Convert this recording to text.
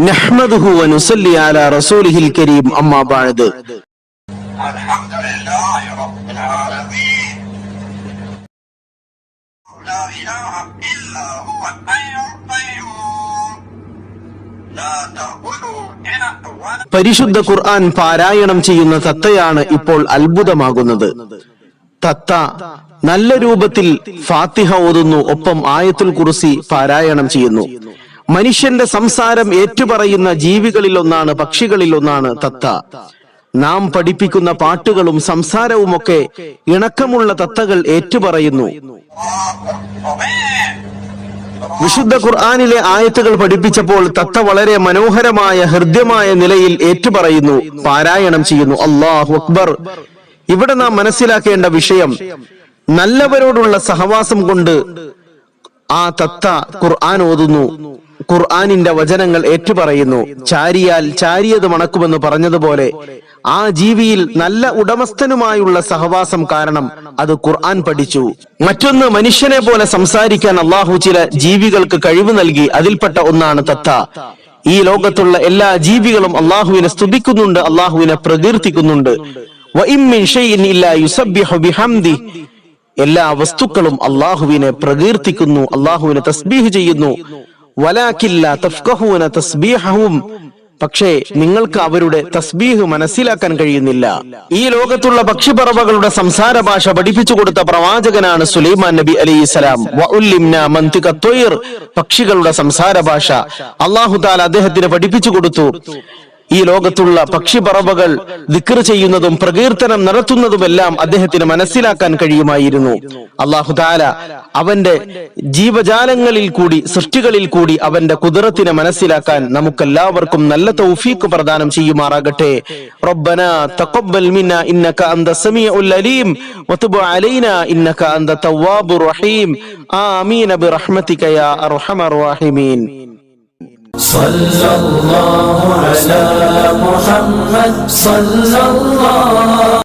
نحمده ونصلي على رسوله الكريم أما بعد الحمد لله رب العالمين لا إله إلا هو الحي القيوم لا تأخذه سنة ولا പരിശുദ്ധ ഖുർആൻ പാരായണം ചെയ്യുന്ന തത്തയാണ് ഇപ്പോൾ അത്ഭുതമാകുന്നത് തത്ത നല്ല രൂപത്തിൽ ഫാത്തിഹ ഓതുന്നു ഒപ്പം ആയത്തുൽ കുറിസി പാരായണം ചെയ്യുന്നു മനുഷ്യന്റെ സംസാരം ഏറ്റുപറയുന്ന ജീവികളിൽ ഒന്നാണ് പക്ഷികളിൽ ഒന്നാണ് തത്ത. നാം പഠിപ്പിക്കുന്ന പാട്ടുകളും സംസാരവുമൊക്കെ ഇണക്കമുള്ള തത്തകൾ ഏറ്റുപറയുന്നു. വിശുദ്ധ ഖുർആാനിലെ ആയത്തുകൾ പഠിപ്പിച്ചപ്പോൾ തത്ത വളരെ മനോഹരമായ ഹൃദ്യമായ നിലയിൽ ഏറ്റുപറയുന്നു. പാരായണം ചെയ്യുന്നു. അള്ളാഹു അക്ബർ. ഇവിടെ നാം മനസ്സിലാക്കേണ്ട വിഷയം നല്ലവരോടുള്ള സഹവാസം കൊണ്ട് ആ തത്ത ഖുർആൻ ഓതുന്നു. ഖുർആനിന്റെ വചനങ്ങൾ ഏറ്റുപറയുന്നു. ചാരിയാൽ ചാരിയത് മണക്കുമെന്ന് പറഞ്ഞതുപോലെ ആ ജീവിയിൽ നല്ല ഉടമസ്ഥനുമായുള്ള സഹവാസം കാരണം അത് ഖുർആൻ പഠിച്ചു. മറ്റൊന്ന് മനുഷ്യനെ പോലെ സംസാരിക്കാൻ അള്ളാഹു ചില ജീവികൾക്ക് കഴിവ് നൽകി അതിൽപ്പെട്ട ഒന്നാണ് തത്ത. ഈ ലോകത്തുള്ള എല്ലാ ജീവികളും അള്ളാഹുവിനെ സ്തുതിക്കുന്നുണ്ട് അള്ളാഹുവിനെ പ്രകീർത്തിക്കുന്നുണ്ട്. എല്ലാ വസ്തുക്കളും അള്ളാഹുവിനെ പ്രകീർത്തിക്കുന്നു അള്ളാഹുവിനെ തസ്ബീഹ് ചെയ്യുന്നു. തഫ്കഹൂന പക്ഷേ നിങ്ങൾക്ക് അവരുടെ തസ്ബീഹ് മനസ്സിലാക്കാൻ കഴിയുന്നില്ല. ഈ ലോകത്തുള്ള പക്ഷിപ്പറവകളുടെ സംസാര ഭാഷ പഠിപ്പിച്ചു കൊടുത്ത പ്രവാചകനാണ് സുലൈമാൻ നബി അലൈഹി സ്വലാം. പക്ഷികളുടെ സംസാര ഭാഷ അള്ളാഹു താല അദ്ദേഹത്തിന് പഠിപ്പിച്ചു കൊടുത്തു. ഈ ലോകത്തുള്ള പക്ഷിപ്പറവകൾ ദിക്ർ ചെയ്യുന്നതും പ്രകീർത്തനം നടത്തുന്നതുമെല്ലാം അദ്ദേഹത്തിന് മനസ്സിലാക്കാൻ കഴിയുമായിരുന്നു അള്ളാഹു താല അവന്റെ ജീവജാലങ്ങളിൽ കൂടി സൃഷ്ടികളിൽ കൂടി അവന്റെ കുതിരത്തിനെ മനസ്സിലാക്കാൻ നമുക്കെല്ലാവർക്കും നല്ല തൗഫീഖ് പ്രദാനം ചെയ്യുമാറാകട്ടെ റബ്ബന തഖബ്ബൽ മിന്ന ഇന്നക അന്ത സമീഉൽ അലീം വതുബ് അലൈനാ ഇന്നക അന്ത തവ്വാബുർ റഹീം ആമീൻ ബിറഹ്മതിക യാ അർഹമർ റഹീമീൻ صلى الله على محمد صلى الله